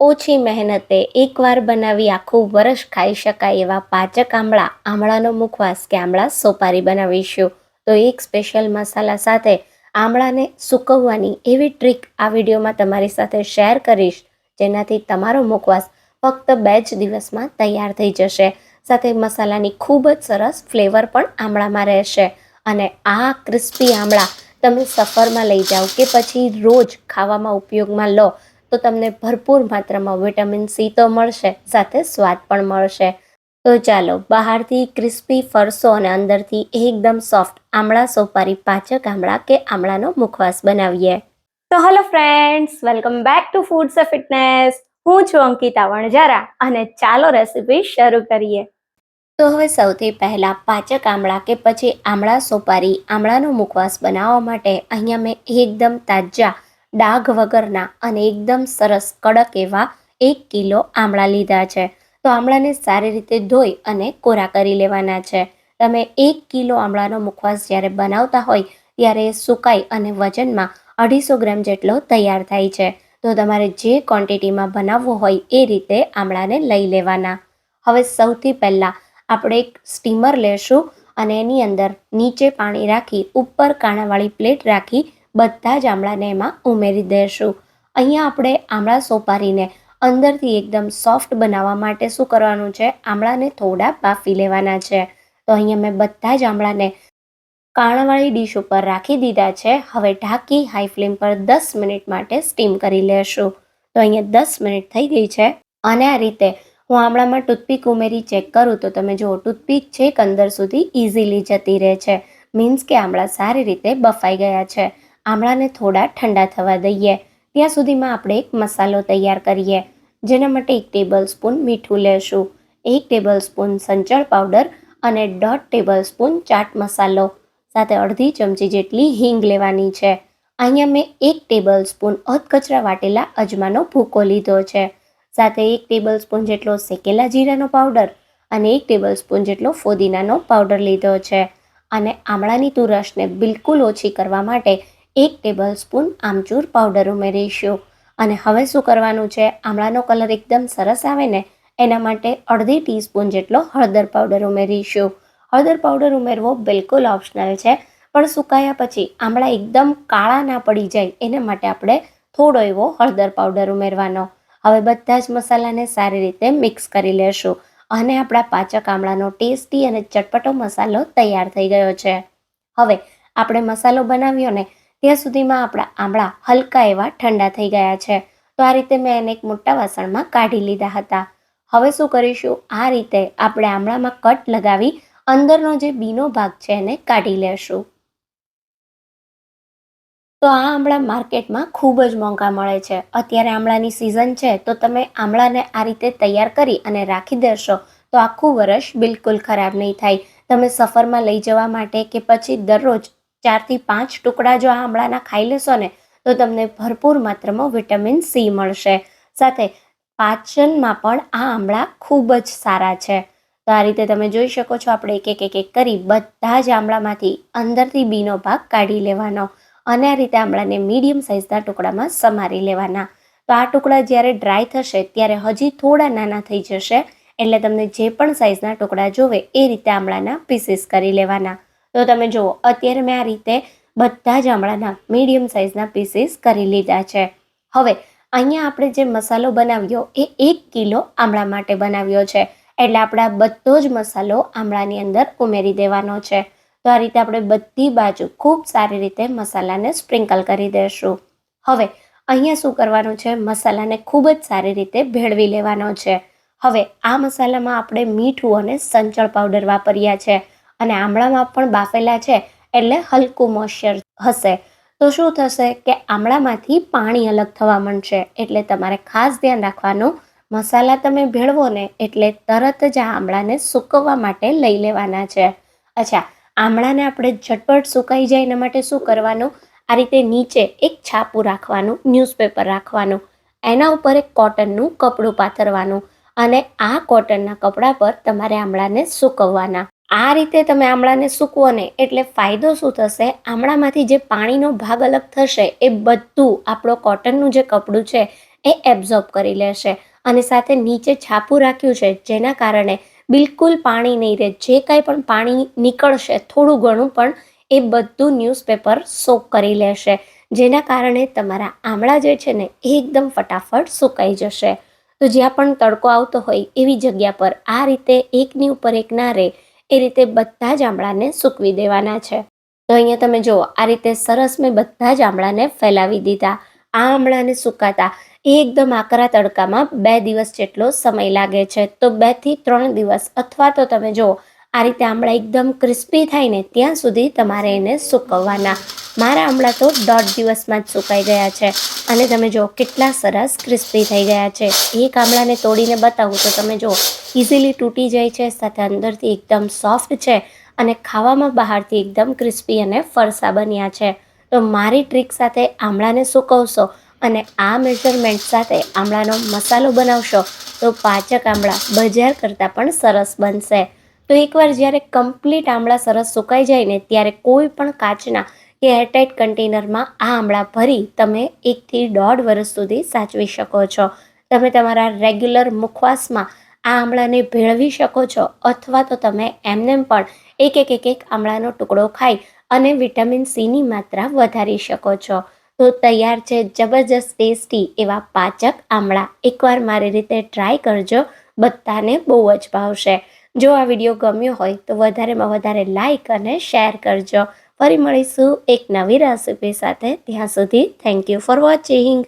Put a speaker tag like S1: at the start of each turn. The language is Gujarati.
S1: ઓછી મહેનતે એકવાર બનાવી આખું વરસ ખાઈ શકાય એવા પાચક આમળા, આમળાનો મુખવાસ કે આમળા સોપારી બનાવીશું. તો એક સ્પેશિયલ મસાલા સાથે આમળાને સૂકવવાની એવી ટ્રીક આ વિડીયોમાં તમારી સાથે શેર કરીશ, જેનાથી તમારો મુખવાસ ફક્ત બે જ દિવસમાં તૈયાર થઈ જશે. સાથે મસાલાની ખૂબ જ સરસ ફ્લેવર પણ આમળામાં રહેશે. અને આ ક્રિસ્પી આમળા તમે સફરમાં લઈ જાઓ કે પછી રોજ ખાવામાં ઉપયોગમાં લો તો તમને ભરપૂર માત્રામાં વિટામિન સી તો મળશે, સાથે સ્વાદ પણ મળશે. તો ચાલો, બહારથી ક્રિસ્પી ફરસો અને અંદરથી એકદમ સોફ્ટ આમળા સોપારી પાચક આમળા કે આમળાનો મુખવાસ બનાવીએ. તો hello friends welcome back to foods of fitness હું છું અંકિતા વણજારા અને ચાલો રેસીપી શરૂ કરીએ. તો હવે સૌથી પહેલાં પાચક આમળા કે પછી આમળા સોપારી આમળાનો મુખવાસ બનાવવા માટે અહીંયા મેં એકદમ તાજા ડાઘ વગરના અને એકદમ સરસ કડક એવા એક કિલો આમળા લીધા છે. તો આમળાને સારી રીતે ધોઈ અને કોરા કરી લેવાના છે. તમે એક કિલો આમળાનો મુખવાસ જ્યારે બનાવતા હોય, ત્યારે એ સુકાઈ અને વજનમાં અઢીસો ગ્રામ જેટલો તૈયાર થાય છે. તો તમારે જે ક્વોન્ટિટીમાં બનાવવો હોય, એ રીતે આમળાને લઈ લેવાના. હવે સૌથી પહેલાં આપણે એક સ્ટીમર લેશું અને એની અંદર નીચે પાણી રાખી, ઉપર કાણાવાળી પ્લેટ રાખી બધા જ આમળાને એમાં ઉમેરી દઈશું અહીંયા આપણે આમળા સોપારીને અંદરથી એકદમ સોફ્ટ બનાવવા માટે શું કરવાનું છે? આમળાને થોડા બાફી લેવાના છે. તો અહીંયા મેં બધા જ આમળાને કાણાવાળી ડીશ ઉપર રાખી દીધા છે. હવે ઢાંકી હાઈ ફ્લેમ પર દસ મિનિટ માટે સ્ટીમ કરી લેશું. તો અહીંયા દસ મિનિટ થઈ ગઈ છે. અને આ રીતે હું આમળામાં ટૂથપીક ઉમેરી ચેક કરું તો તમે જુઓ, ટૂથપીક છેક અંદર સુધી ઇઝીલી જતી રહે છે. મીન્સ કે આમળા સારી રીતે બફાઈ ગયા છે. આમળાને થોડા ઠંડા થવા દઈએ. ત્યાં સુધીમાં આપણે એક મસાલો તૈયાર કરીએ, જેના માટે એક ટેબલ સ્પૂન મીઠું લેશું, એક ટેબલ સ્પૂન સંચળ પાવડર અને દોઢ ટેબલ સ્પૂન ચાટ મસાલો. સાથે અડધી ચમચી જેટલી હિંગ લેવાની છે. અહીંયા મેં એક ટેબલ સ્પૂન અધકચરા વાટેલા અજમાનો ભૂકો લીધો છે. સાથે એક ટેબલ સ્પૂન જેટલો શેકેલા જીરાનો પાવડર અને એક ટેબલ સ્પૂન જેટલો ફોદીનાનો પાવડર લીધો છે. અને આમળાની તુરસને બિલકુલ ઓછી કરવા માટે એક ટેબલ સ્પૂન આમચૂર પાવડર ઉમેરીશું. અને હવે શું કરવાનું છે? આમળાનો કલર એકદમ સરસ આવે ને, એના માટે અડધી ટીસ્પૂન જેટલો હળદર પાવડર ઉમેરીશું. હળદર પાવડર ઉમેરવો બિલકુલ ઓપ્શનલ છે, પણ સુકાયા પછી આમળા એકદમ કાળા ના પડી જાય, એના માટે આપણે થોડો એવો હળદર પાવડર ઉમેરવાનો. હવે બધા જ મસાલાને સારી રીતે મિક્સ કરી લેશું. અને આપણા પાચક આમળાનો ટેસ્ટી અને ચટપટો મસાલો તૈયાર થઈ ગયો છે. હવે આપણે મસાલો બનાવ્યો ને ત્યાં સુધીમાં આપણા આમળા હલકા એવા ઠંડા થઈ ગયા છે. તો આ રીતે મેં એને એક મોટા વાસણમાં કાઢી લીધા હતા. હવે શું કરીશું? આ રીતે આપણે આમળામાં કટ લગાવી અંદરનો જે બીનો ભાગ છે એને કાઢી લેશું. તો આ આમળા માર્કેટમાં ખૂબ જ મોંઘા મળે છે. અત્યારે આમળાની સિઝન છે, તો તમે આમળાને આ રીતે તૈયાર કરી અને રાખી દેશો, તો આખું વર્ષ બિલકુલ ખરાબ નહીં થાય. તમે સફરમાં લઈ જવા માટે કે પછી દરરોજ ચારથી પાંચ ટુકડા જો આ આમળાના ખાઈ લેશો ને, તો તમને ભરપૂર માત્રામાં વિટામિન સી મળશે. સાથે પાચનમાં પણ આ આમળા ખૂબ જ સારા છે. તો આ રીતે તમે જોઈ શકો છો, આપણે એક એક એક એક કરી બધા જ આમળામાંથી અંદરથી બીનો ભાગ કાઢી લેવાનો અને આ રીતે આમળાને મીડિયમ સાઇઝના ટુકડામાં સમારી લેવાના. તો આ ટુકડા જ્યારે ડ્રાય થશે, ત્યારે હજી થોડા નાના થઈ જશે, એટલે તમને જે પણ સાઇઝના ટુકડા જોવે એ રીતે આમળાના પીસીસ કરી લેવાના. તો તમે જુઓ, અત્યારે મેં આ રીતે બધા જ આમળાના મીડિયમ સાઇઝના પીસીસ કરી લીધા છે. હવે, અહીંયા આપણે જે મસાલો બનાવ્યો એ એક કિલો આમળા માટે બનાવ્યો છે. એટલે આપણા બધો જ મસાલો આમળાની અંદર ઉમેરી દેવાનો છે. તો આ રીતે આપણે બધી બાજુ ખૂબ સારી રીતે મસાલાને સ્પ્રિંકલ કરી દઈશું હવે, અહીંયા શું કરવાનું છે? મસાલાને ખૂબ જ સારી રીતે ભેળવી લેવાનો છે. હવે, આ મસાલામાં આપણે મીઠું અને સંચળ પાવડર વાપર્યા છે. અને આમળામાં પણ બાફેલા છે એટલે હલકું મોઇશ્ચર હશે. તો શું થશે કે આમળામાંથી પાણી અલગ થવા માંડશે એટલે તમારે ખાસ ધ્યાન રાખવાનું. મસાલા તમે ભેળવો ને એટલે તરત જ આ આમળાને સૂકવવા માટે લઈ લેવાના છે. અચ્છા, આમળાને આપણે ઝટપટ સુકાઈ જાય એના માટે શું કરવાનું? આ રીતે નીચે એક છાપું રાખવાનું ન્યૂઝપેપર રાખવાનું. એના ઉપર એક કોટનનું કપડું પાથરવાનું અને આ કોટનના કપડા પર તમારે આમળાને સૂકવવાના. આ રીતે તમે આમળાને સૂકવો ને એટલે ફાયદો શું થશે? આમળામાંથી જે પાણીનો ભાગ અલગ થશે, એ બધું આપણો કોટનનું જે કપડું છે, એ એબ્ઝોર્બ કરી લેશે. અને સાથે નીચે છાપું રાખ્યું છે, જેના કારણે બિલકુલ પાણી નહીં રહે. જે કાંઈ પણ પાણી નીકળશે, થોડું ઘણું પણ, એ બધું ન્યૂઝપેપર સોક કરી લેશે. જેના કારણે તમારા આમળા જે છે ને એકદમ ફટાફટ સુકાઈ જશે. તો જ્યાં પણ તડકો આવતો હોય એવી જગ્યા પર આ રીતે એકની ઉપર એક ના રહે. એ રીતે બધા જ આમળાને સૂકવી દેવાના છે. તો અહીંયા તમે જુઓ, આ રીતે સરસ મેં બધા જ આમળાને ફેલાવી દીધા. આ આમળાને સુકાતા એકદમ આકરા તડકામાં બે દિવસ જેટલો સમય લાગે છે. તો બેથી ત્રણ દિવસ અથવા તો તમે જુઓ આ રીતે આમળા એકદમ ક્રિસ્પી થાય ને ત્યાં સુધી તમારે એને સૂકવવાના. મારા આમળા તો દોઢ દિવસમાં જ સુકાઈ ગયા છે અને તમે જુઓ કેટલા સરસ ક્રિસ્પી થઈ ગયા છે. એક આમળાને તોડીને બતાવું તો તમે જુઓ ઇઝીલી તૂટી જાય છે, સાથે અંદરથી એકદમ સોફ્ટ છે અને ખાવામાં બહારથી એકદમ ક્રિસ્પી અને ફરસા બન્યા છે. તો મારી ટ્રીક સાથે આમળાને સૂકવશો અને આ મેઝરમેન્ટ સાથે આમળાનો મસાલો બનાવશો તો પાચક આમળા બજાર કરતાં પણ સરસ બનશે. તો એકવાર જ્યારે કમ્પ્લીટ આમળા સરસ સુકાઈ જાય ને, ત્યારે કોઈ પણ કાચના કે એરટાઇટ કન્ટેનરમાં આ આમળા ભરી તમે એકથી દોઢ વર્ષ સુધી સાચવી શકો છો. તમે તમારા રેગ્યુલર મુખવાસમાં આ આમળાને ભેળવી શકો છો, અથવા તો તમે એમનેમ પણ એક એક એક એક આમળાનો ટુકડો ખાઈ અને વિટામિન સીની માત્રા વધારી શકો છો. તો તૈયાર છે જબરજસ્ત ટેસ્ટી એવા પાચક આમળા એકવાર મારી રીતે ટ્રાય કરજો, બધાને બહુ જ ભાવશે. જો આ વીડિયો ગમ્યો હોય તો વધારેમાં વધારે લાઇક અને શેર કરજો. ફરી મળીશું એક નવી રેસીપી સાથે. ત્યાં સુધી થેન્ક યુ ફોર વોચિંગ